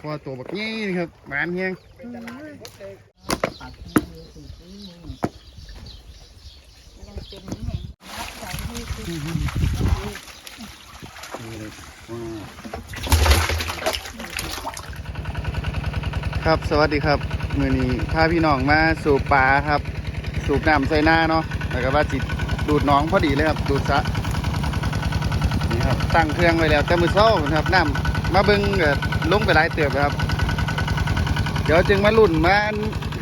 คอตัวบักงี้ครับหมานเฮียงปักมืองครับสวัสดีครับมือนี้พาพี่น้องมาสูบปลาครับ สูบน้ำใส่หน้าเนาะแล้วก็ว่าจิตดูดน้องพอดีเลยครับ ดูดสระนี่ครับตั้งเครื่องไว้แล้วแต่มือเช้านะครับน้ำ มาเบิ้งก็ลงไปหลายเติบแล้วครับ เดี๋ยวจึงมาลุ่นมา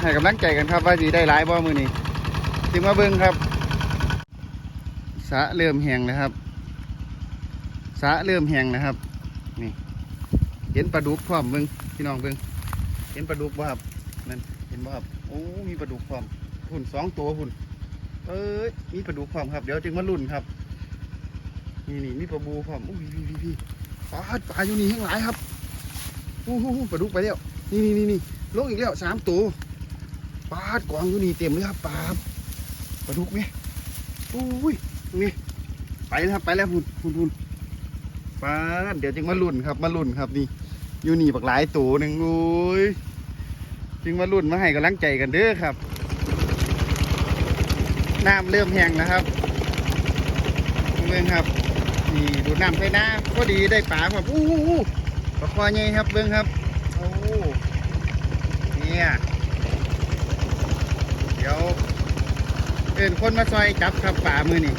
ให้กำลังใจกันครับ ว่าจะได้หลายบ่มือนี้จึงมาเบิ้งครับสะเริ่มแห้งนะครับสะเริ่มแห้งนะครับ นี่ เห็นปลาดุกพร้อมเบิ้งพี่น้องเบิ้งเห็นปลาดุกบ่ครับนั่นเห็นบ่ครับโอ้มีปลาดุกพร้อมหุ่นสองตัวหุ่นเอ้ยมีปลาดุกพร้อมครับ เดี๋ยวจึงมาลุ่นครับ นี่นี่มีปลาบูพร้อมอุ้ยพี่พี่พี่ ปลาปลาอยู่นี่ทั้งหลายครับโอ้โหปลาดุกไปแล้วนี่นี่นี่นี่ลงอีกแล้วสามตัวปลากองอยู่นี่เต็มเลยครับปลาปลาดุกไหมอุ้ยนี่ไปแล้วครับไปแล้วหุ่นหุ่นหุ่นปลาเดี๋ยวจึงมาลุ่นครับ มาลุ่นครับนี่อยู่นี่บักหลายตัวหนึ่งโอ้ยจึงมาลุ่นมาให้กำลังใจกันเด้อครับน้ำเริ่มแห้งนะครับเบิ่งครับ นี่ดูดน้ำใส่หน้าพอดีได้ปลาครับอู้อู้ปลาคอใหญ่ครับเบิ่งครับโอ้เนี่ยเดี๋ยวเอินคนมาซอยจับครับป่ามือนี่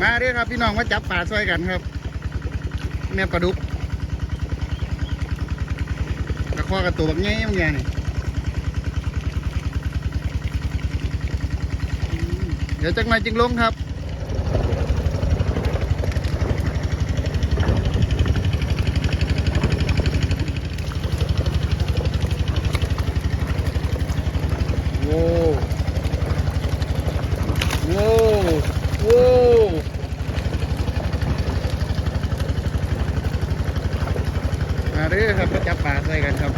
มาเด้อครับพี่น้องมาจับป่าซอยกันครับ แม่ปลาดุกกระคอกับตัวแบบนี้ยังไงนี่เดี๋ยวจังหน่อยจึงลงครับ โว้โว้โว้ ครับมาจับปลาใส่กันครับ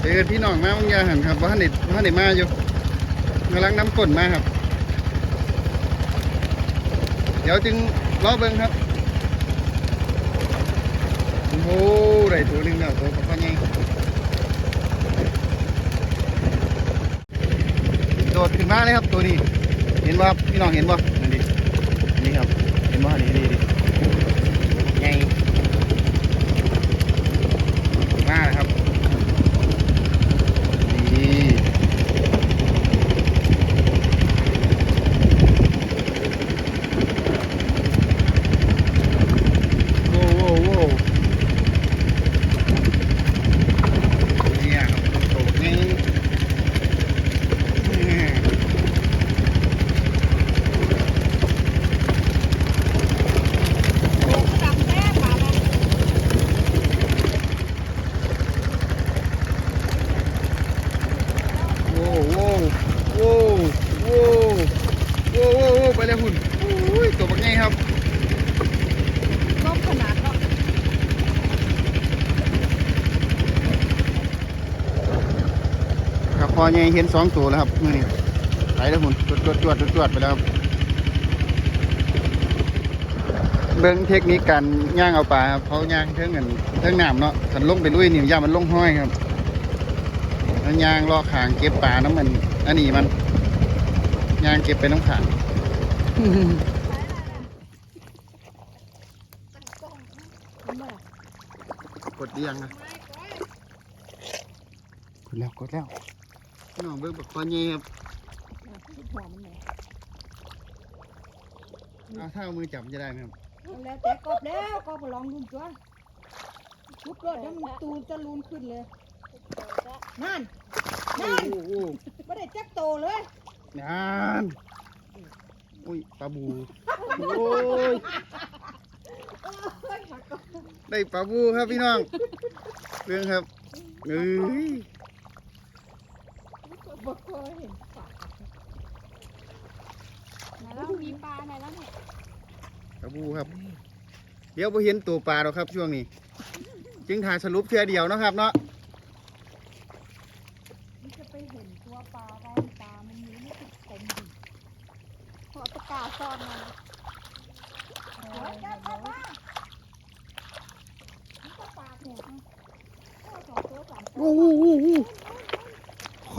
เตือพี่น้องมาบางยาหันครับว่าท่านเด็ดว่าท่านเด็ดมาอยู่กำลังน้ำก้นมาครับ เดี๋ยวจึงรอเบิ้งครับโอ้โหได้ตัวหนึงแล้วตัวปลาข้อใหญ่โดดขึ้นมาเลยครับตัวนี้ เห็นว่าพี่น้องเห็นว่านี่ดินนี้ครับ เห็นว่านี่นี่ดิไงมาเลยครับนี่โว้โว้โว้เนี่ยครับโดดนี่ จำแม่ป่าเลย โว้โว้โว้โว้โว้โว้โว้ไปเลยหุ่นอุ้ยตัวบักไงครับ ลบขนาดเนาะ ครับพอไงเห็นสองตัวแล้วครับมือนี้ไปแล้วหุ่นจวดจวดจวดจวดจวดไปแล้วครับเบิ้งเทคนิคการย่างเอาปลาครับเขาย่างเท่งเงินเท่งน้ำเนาะขันลงไปลุยนี่ย่ามันลงห้อยครับแล้วย่างลอกขางเก็บปลาน้ำมันอันนี้มันย่างเก็บไปน้ำขางตั้งกล้องทำไมกดเดียงนะกดแล้วกดแล้วพี่ น้องเบิ้งปักคอเงี้ครับหัวมันแหนเอาถ้าเอามือจับจะได้ไหมครับแล้วแต่กบแล้วกบลองดูจ้ะชุบรถแล้วมันตูนจะลูนขึ้นเลยนั่นนั่นโอ้โหไม่ได้จักโตเลยนานอุ้ยปลาบูโอ้ยได้ปลาบูครับพี่น้องเรื่องครับเอ้ย บอกเคยเห็นปากไหนแล้วมีปลาไหนแล้วเนี่ยปลาบูครับ เดี๋ยวพอเห็นตัวปลาหรอกครับช่วงนี้ จึงถ่ายสรุปเพียเดียวเนาะครับเนาะมันจะไปเห็นตัวปลาได้ปลามันมีไม่ติดเต็มดิเพราะตะกร้าซ่อนมันเดี๋ยวจะเข้ามาโอ้โหโอ้โหค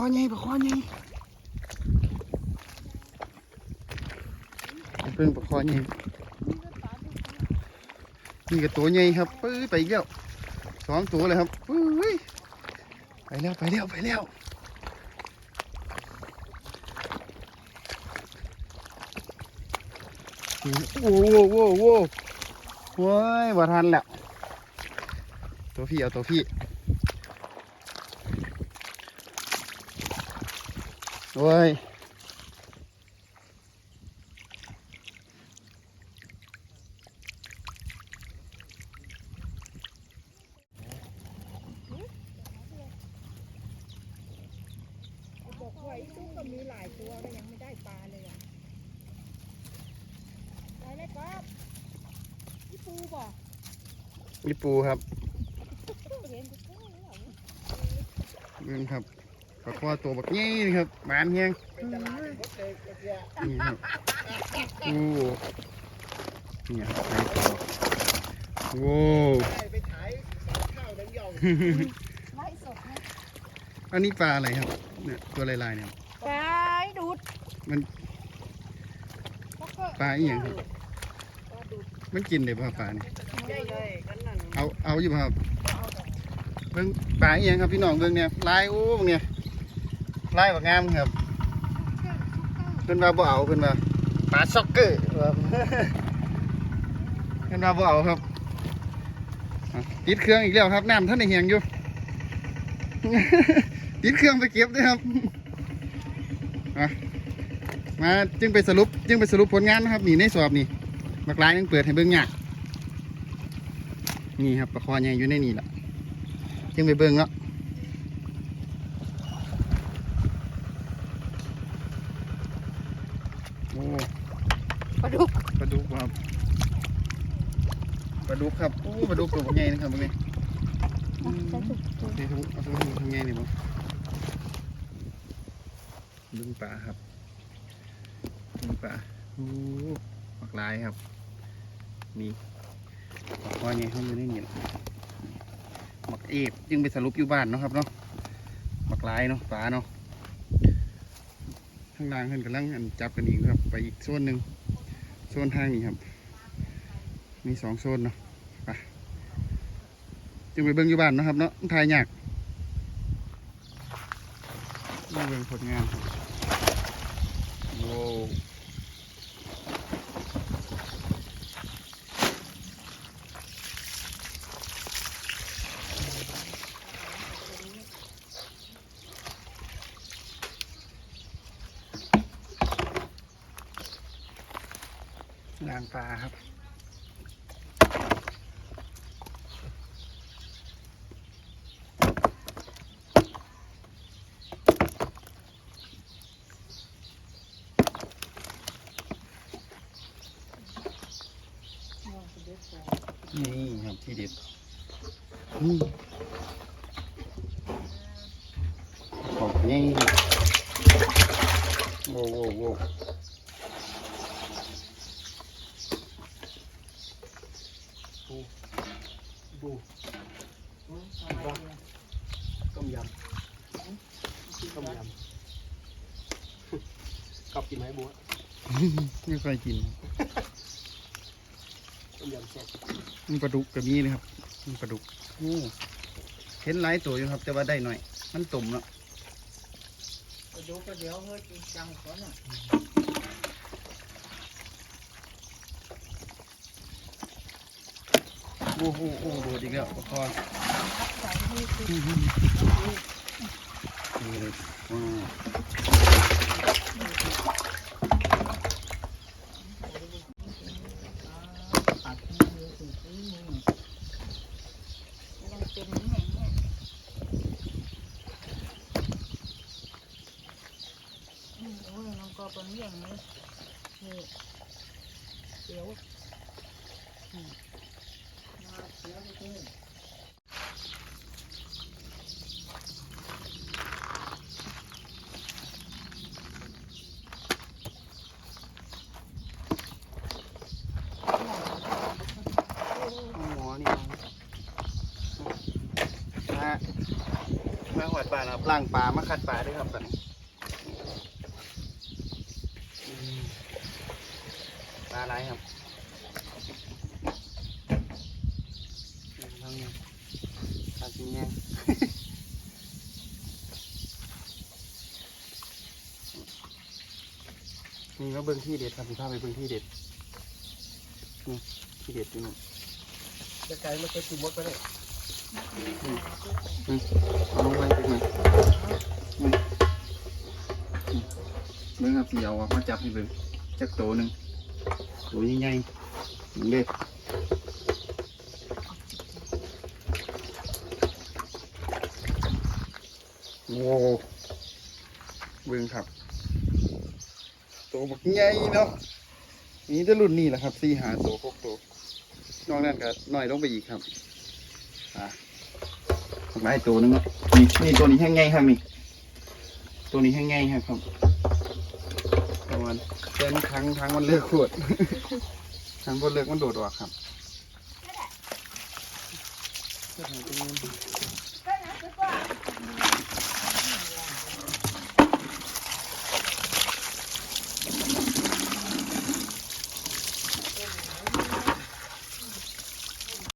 อใหญ่ปะคอใหญ่เพิ่งปะคอใหญ่นี่กับตัวใหญ่ครับปื้อไปอีกแล้วสองตัวเลยครับปื้ไปแล้วไปแล้วไปแล้วโอ้โหโอ้โหโอ้โหโว้ยว่าทันแล้วตัวพี่เอาตัวพี่ โอ้ยบอกว่าไอ้ตุ้งก็มีหลายตัวก็ยังไม่ได้ปลาเลยอะไปเลยครับพี่ปูบอกนี่ปูครับเห็นกูเข้าแล้วเหรอเบิ่งครับ ปลาคอตัวบักนี้ครับหมานเฮียงนี่ครับโอ้นี่ครับไปต่อโอ้ไล่สดนะอันนี้ปลาอะไรครับ เนี่ยตัวลายๆเนี่ยปลาดูดมันแล้วก็ปลาอีหยังครับมันกินได้ป่ะปลาเนี่ยเอาเอาอยู่ป่ะครับเบิ่งปลาอีหยังครับพี่น้องเบิ่งเนี่ยลายโอ้เบิ่งเนี่ย ลายบักงามครับเพิ่นว่าบ่เอาเพิ่นว่าปลาซ็อกเกอร์เพิ่นว่าบ่เอาครับติดเครื่องอีกแล้วครับน้ำท่านได้เหียงอยู่ติดเครื่องไปเก็บด้วยครับมาจึงไปสรุปจึงไปสรุปผลงานนะครับนี่ในสอบนี่บักลายยังเปิดให้เบิ่งยากนี่ครับปลาคอใหญ่อยู่ในนี่แหละจึงไปเบิ่งเนาะ โอ้ปลาดุกปลาดุกครับปลาดุกครับโอ้ปลาดุกตัวใหญ่นะครับพวกนี้อืมนี่ทุกเอาตัวนี้ทำไงนี่บ่ดึงปลาครับดึงปลาโอ้หมักลายครับนี่ปลาคอใหญ่เข้าอยู่ในนี่แหละหมักเอฟจึงไปสรุปอยู่บ้านเนาะครับเนาะหมักลายเนาะปลาเนาะ ข้างล่างเพิ่นกำลังอันจับกันอีกครับ ไปอีกโซนหนึ่งโซนทางนี้ครับ มีสองโซนเนาะไปจึงไปเบิ้งอยู่บ้านนะครับเนาะทายยากมาเบิ้งผลงานครับโว้วล้างปลาครับ นี่ครับที่เด็ดอืมขอบนี่โว้โว้วโว้วปูปูต้มยำต้มยำกอบกินไหมบัว ไม่ค่อยกินต้มยำแซ่บมันปลาดุกกับนี้เลยครับมันปลาดุกโอ้เห็นหลายตัวอยู่ครับ แต่ว่าได้หน่อย มันตุ่มเนาะปลาดุกก็เดี๋ยวเฮ้ยจริงจังก่อนอะโอ้โหโอ้โหโดดอีกแล้วปลาคอใส่ให้คือนี่เลยว้าว ปัดมือถือมือยังเป็นแห้งเนี่ยอืมโอ้ยน้อง ก็เป็นอย่างนี้นี่เดี๋ยวมาเดี๋ยวไปดูหมอนี่าครับล่างปลามาคัดปลาด้วยครับตอนนี้อืม ปลาอะไรครับทั้งนี้ปลาสีแดงนี่ก็เบิ้งที่เด็ดครับพี่พาไปเบิ้งที่เด็ดนี่ที่เด็ดอยู่นี่จะไกลมันไปจุ่มมดไปเลยนี่เอาลงไปไปหน่อยนี่นี่เบิ้งครับสีเอาออกมาจับให้เบิ้งจักโตหนึ่ง ตัวใหญ่ๆนี่เด็ดโว้เบิ้งครับ ตัวบักใหญ่เนาะนี่จะรุ่นนี้แหละครับสี่หาตัวหกตัวนอกนั้นก็น้อยลงไปอีกครับอะหลายตัวนึงเนาะนี่นี่ตัวนี้แห้งไงครับนี่ตัวนี้แห้งไงครับครับ มาณเป็นครั้งครั้งมันเลือกขวดครั้งบนเลือกมันโดดออกครับ